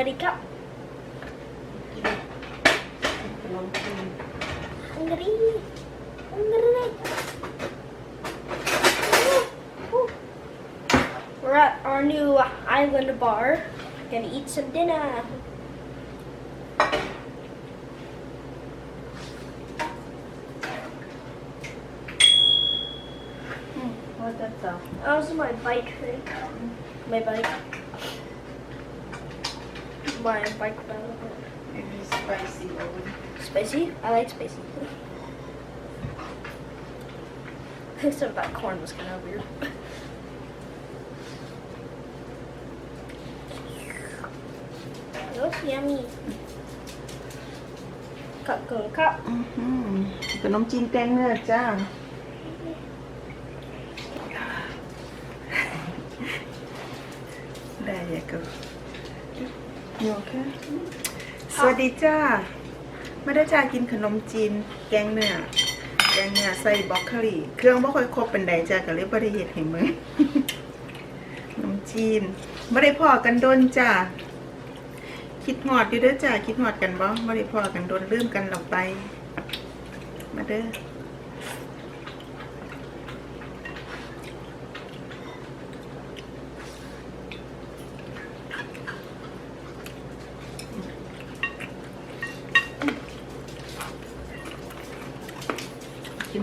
วัสดีครับ ขนมจีน ฮังการีฮังการี We're at our new island bar. Gonna eat some dinner. ว่าจะจับ How's my bike thing? My bike. My bike battle. เอ็นสไปซี่โอเวน Spicy? I like spicy. Except that corn was kind of weird. Looks yummy. Cut, go, cut. อื้อหือขนมจีนแกงเนื้อจ้าได้เลยก็โยคะสวัสดีจ้าไม่ได้จ้ากินขนมจีน แกงเนื้อแกงเนื้อใส่บล็อกโคลีเครื่องไม่ค่อยครบเป็นใดจ้าก็เลยบ่ได้เฮ็ดให้มึงขนมจีนไม่ได้พอกันโดนจ้าคิดหอดอยู่เด้อจ้าคิดหอดกันบ่ไม่ได้พอกันโดนลืมกันเราไป มาเด้อ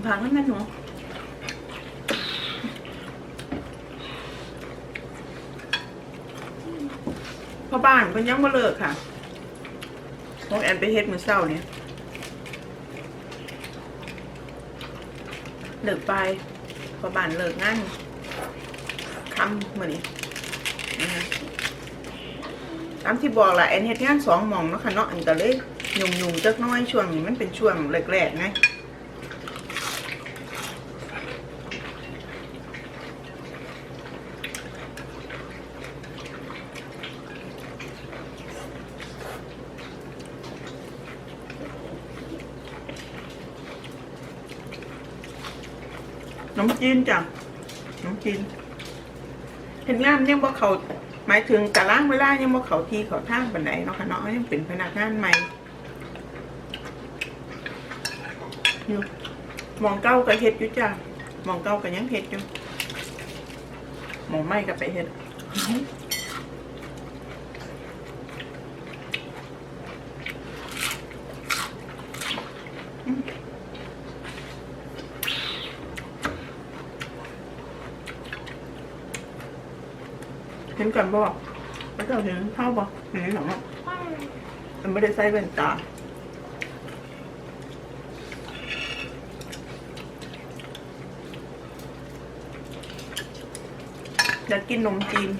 ผักนั่นนะหนูพ่อบ้านเพิ่นยังบ่เลิกค่ะพวกแอนไปเฮ็ดมือเช้าเนี่ยเลิกไปพ่อบ้านเลิกงานคำเหมือนี้ตามที่บอกแหละแอนเฮ็ดงานสองมองเนาะค่ะเนาะอันก็เลยยุ่งยุ่งๆจักหน้อยช่วงนี้มันเป็นช่วงแรกๆไง มจีนจ้ะน้ำจีนเห็นงานยังบ่เขาหมายถึงตารางเวลายังบ่เขาทีเขาท่างปันไดเนาะค่ะเนาะยังเป็นพนักงานใหม่อยู่มองเก้าก็เฮ็ดอยู่จ้ะมองเก้าก็ยังเฮ็ดอยู่มองไม่ก็ไปเฮ็ด เห็นก่อนบ่แล้วเจ้าเห็นเข้าบ่เห็นหรอมันไม่ได้ใส่แว่นตาอยากกินนมจีน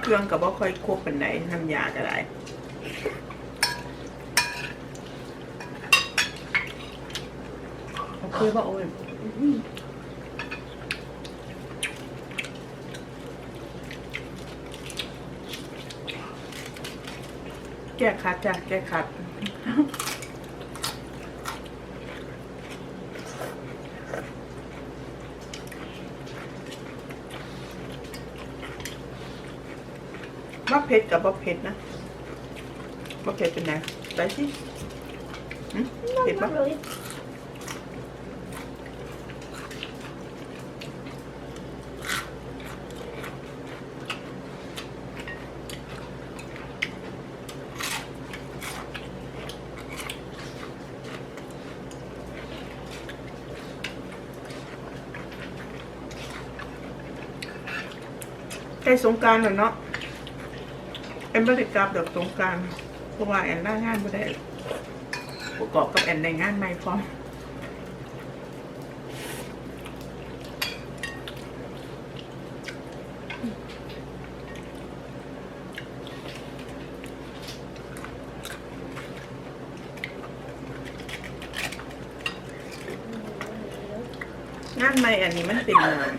เครื่องกับว่าค่อยควบเป็นไหนน้ำยาก็ได้โอเคป่ะโอ้ย แก้คัดจ้ะแก้คัดว่าเผ็ดกับว่าเผ็ดนะว่าเผ็ดเป็นไงไปสิหึ No, เผ็ดปะ ใกล้สงการแล้วเนาะแอนบริกรับดอกสงการเพราะว่าแอนล่างานไม่ได้ประกอบกับแอนในงานใหม่พร้อมงานใหม่อันนี้มันเป็นงาน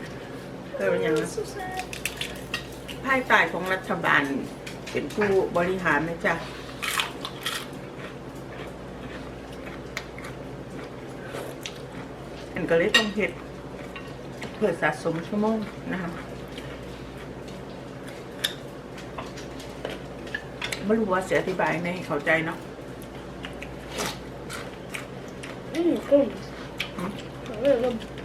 เอออย่าง So sad. ภายใต้ของรัฐบาล เป็นผู้บริหารนะจ๊ะอันก็เลยต้องเฮ็ดเพื่อสะสมชั่วโมงนะคะไม่รู้ว่าเสียอธิบายในให้เข้าใจเนาะ Mm, good. Mm. Really good.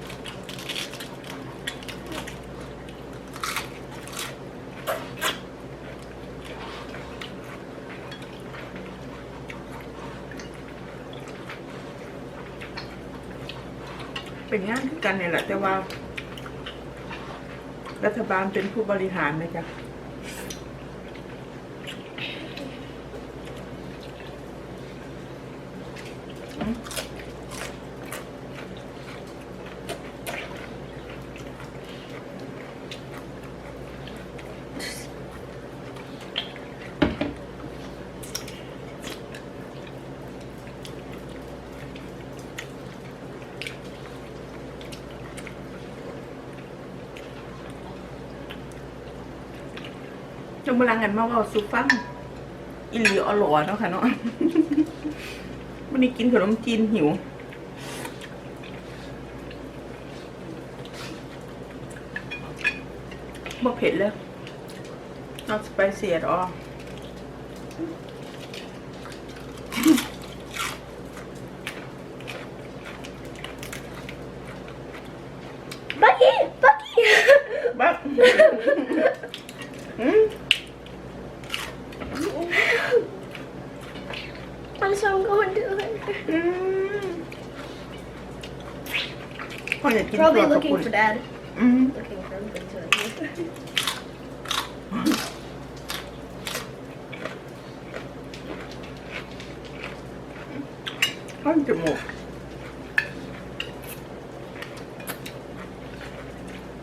เป็นงานคือกันเนี่ยแหละแต่ว่า รัฐบาลเป็นผู้บริหารนะจ๊ะ งมาลังกันมาเว่าสุฟังอิลีอลอยเนาะค่ะเนาะวันนี้กินขนมจีนหิวบ่เผ็ดเลย not spicy at all Bucky! Bucky! บักอืม I'm so going to it. อืมพ่ออยากกิน Probably ตัวกับ looking ปุ่น for dad. อืม Looking for him to it. ข้อนจมูก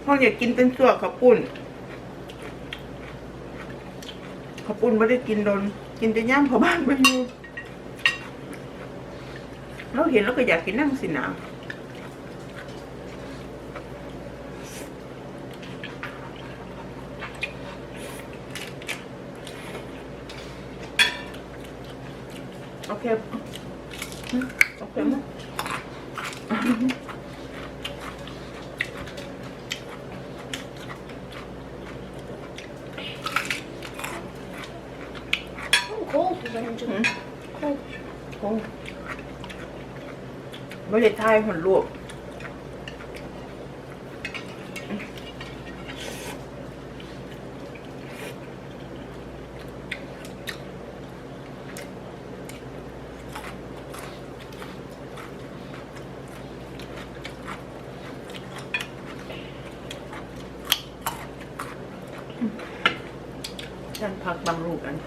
พ่ออยากกินเป็นส่วนขับปุ่นขับปุ่นไม่ได้กินโดน กินแต่ย่ำพอบ้านไปอยู่ เราเห็นแล้วก็อยากกินนั่งสินะโอเคโอเคมั้ย Oh, cold. Is that Mm. mm. cold? โอ้ ไม่ได้ทายหนลวกฉันพักบางลูกอัน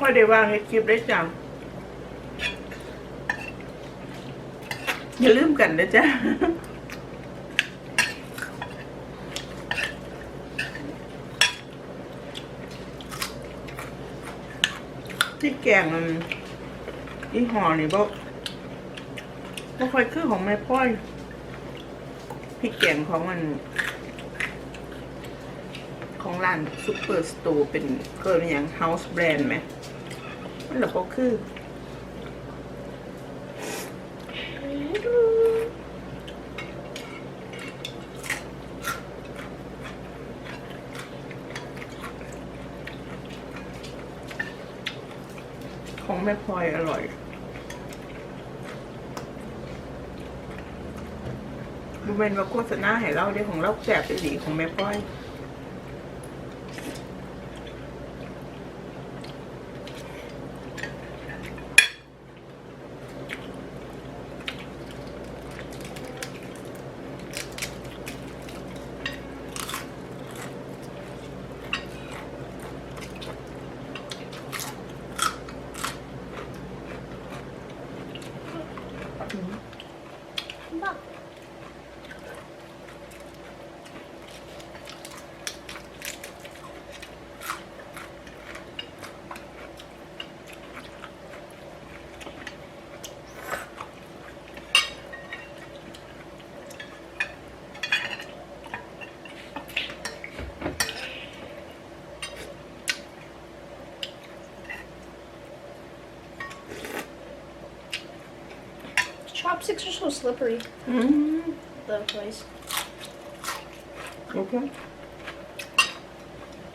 ค่อยได้ว่างให้คลิปได้จังอย่าลืมกันนะจ๊ะที่แกงมันอีห่อนี่บ่บ่ค่อยคือของแม่พ่อยพริกแกงของมัน ของร้านซุปเปอร์สโตร์เป็นเกิดอย่างเฮาส์แบรนด์ไหม มันหลับก็คือของแม่พลอยอร่อยดูเป็นว่าโฆษณาให้เราได้ของเราแสบดีของแม่พลอย Mm-hmm. Chopsticks are so slippery. อืม The place. โอเค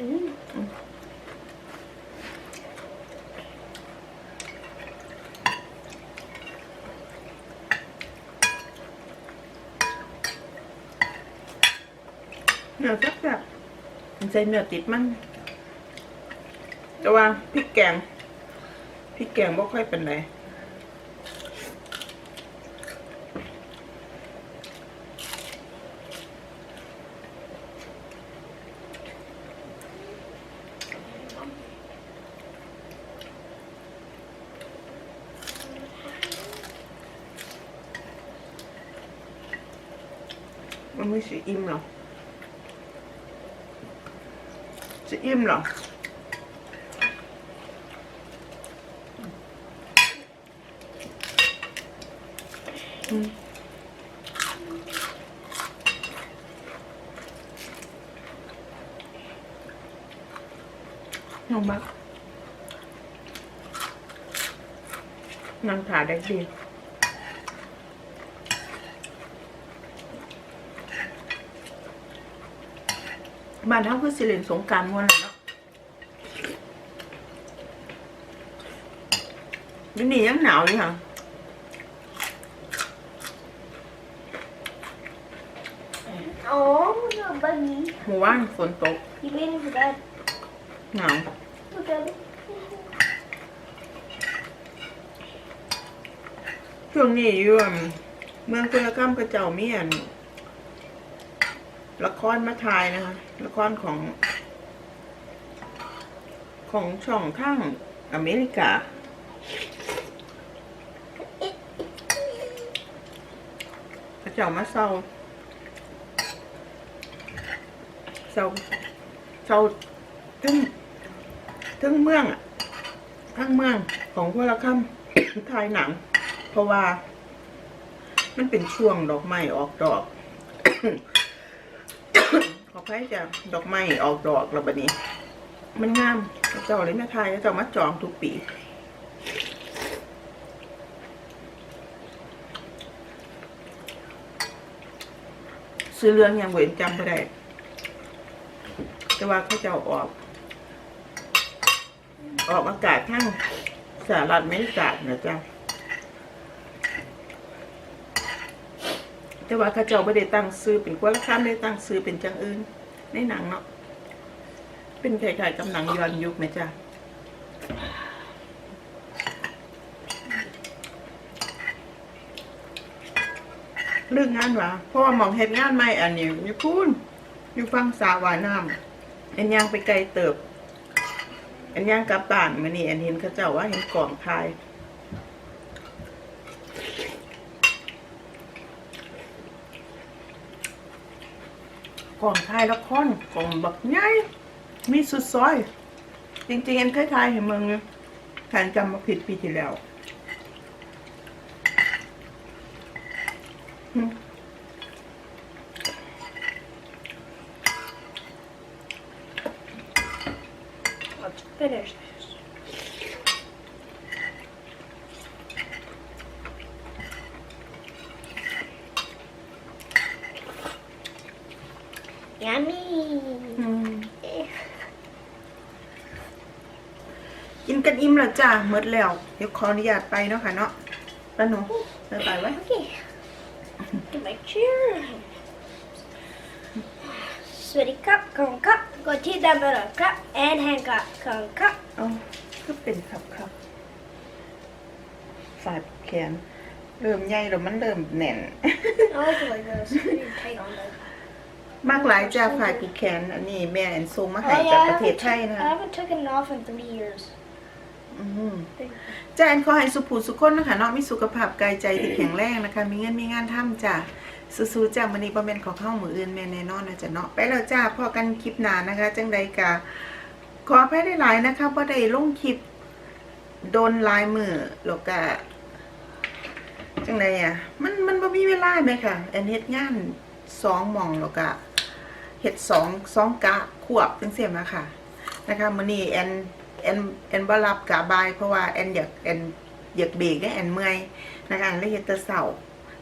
Mm. เนื้อแซ่บๆมันใส่เนื้อติดมันแต่ว่าพริกแกงพริกแกงบ่ค่อยเป็นไร มันไม่สิอิ่มหรอจะอิ่มหรออืมน้อง บักนั่งขาได้ดีบ้านเท่าคือสิเล่นสงกรารวันละเนาะอยี่นี่ยังหนาวอยู่ค่ะ Oh, no, bunny. หมู่บ้านฝนตก You waiting for that? หนาว Look at it. ช่วงนี้อยู่อั่นเมืองคุณกรรมกระเจ้ามีอัน ละครมาถ่ายนะคะ ละครของ ของช่องข้างอเมริกา พระเจ้ามาเศร้าเศร้าเศร้าทั้งทั้งเมืองอะทั้งเมืองของพวกเราคำถ่ายหนัง เพราะว่า มันเป็นช่วงดอกไม้ออกดอก อใครจะดอกไม้ออกดอกแล้วบัดนี้ มันงามเจ้าเลยมาถ่ายเจ้ามาจองทุกปีซื้อเรื่องยังเว้นจำไม่ได้แต่ว่าเขาจะอาออก ออกอากาศทั้งสหรัฐอเมริกานะจ๊ะ แต่ว่าเขาเจ้าไม่ได้ตั้งซื้อเป็นกวนละข้ามได้ตั้งซื้อเป็นจังอื่นในหนังเนาะเป็นคล้ายๆกับหนังย้อนยุคนะจ๊ะเรื่องงานวะเพราะว่ามองเฮ็ดงานใหม่อันนี้อยู่พูนอยู่ฟังสาวาน้ำอันย่างไปไกลเติบ อันย่างกลับบ้านมานี่อันเห็นเขาเจ้าว่าเห็นกล่องทาย กล่องทายละครกล่องบักใหญ่มีสุดซอย จริงๆอันเคยทายเห็นมึงแทนจำมาผิดปีที่แล้ว Let's finish Yummy. อืมกินกันอิ่มแล้วจ้าเมดแล้ว เดี๋ยวขออนุญาตไปเนาะค่ะเนาะแล้วหนูไปไปไว้ Okay. Get my chair. Sweaty cup, corn cup, go to the middle cup, and hand cup, corn cup. เอาก็เป็นครับครับสายแขนเริ่มใหญ่แล้วมันเริ่มแน่น I like it like this. Pretty tight on there. มากหลายจ้าฝ่ายผูกแขนอันนี้แม่แอนส่งมา Oh ให้ yeah, จาก I ประเทศ haven't, ไทย took- นะ I haven't taken it off in three years. อืมจ้าแอนขอให้สุภูสุขคนนะคะเนาะมีสุขภาพกายใจที่แข็งแรงนะคะ มีเงินมีงานทำจ้าสู้ๆจ้ามันนี้ประเม็นของเข้ามืออื่นแม่แน่นอนนะจ้ะเนาะไปแล้วจ้าพอกันคลิปหน้านะคะ จังใดกะขออภัยได้หลายๆนะคะเพราะได้ลงคลิปโดนลายมือแล้วก็จังไดอะ มันมันบ่มีเวลาไหมค่ะแอนเฮ็ดงานสองหมองแล้วก็ เฮ็ดสองสองกะควบจังซี่มาค่ะนะคะมื้อนี้แอนแอนแอนบ่รับกะบาย เพราะว่าแอนอยากแอนอยากเบรกได้แอนเมื่อยนะคะแอนเลยเฮ็ดแต่เช้า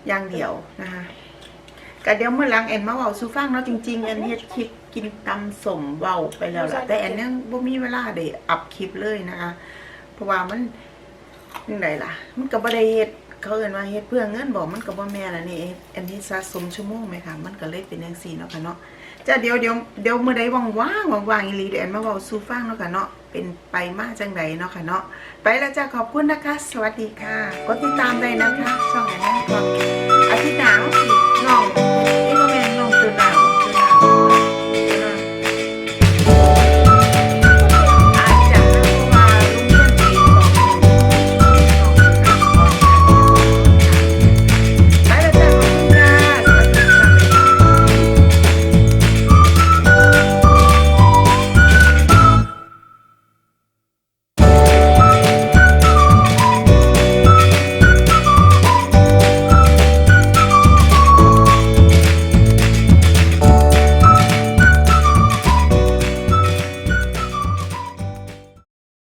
อย่างเดียวนะคะก็เดี๋ยวเมื่อหลังแอนมาเว้าสู่ฟังเนาะจริงๆแอนเฮ็ดคลิปกินตำสมเว้าไปแล้วล่ะแต่แอนยังบ่มีเวลาได้อัพคลิปเลยนะคะ เพราะว่ามันยังไงล่ะ มันก็บ่ได้เฮ็ดเขาเอิ้นว่าเฮ็ดเพื่อเงินบอกมันก็บ่แม่นอันนี้อันนี้สะสมชั่วโมงไหมคะมันก็เลยเป็นจังซี่เนาะค่ะเนาะ จ้าเดี๋ยวเดี๋ยวเดี๋ยวเมื่อใดว่างว่างว่างอีหลีเดนมาเว้าซูฟังเนาะค่ะเนาะเป็นไปมากจังไดเนาะค่ะเนาะไปแล้วจ้าขอบคุณนะคะ สวัสดีค่ะกดติดตามได้นะคะช่องแอนแอนพอดอาทิตย์หน้าสิน้อง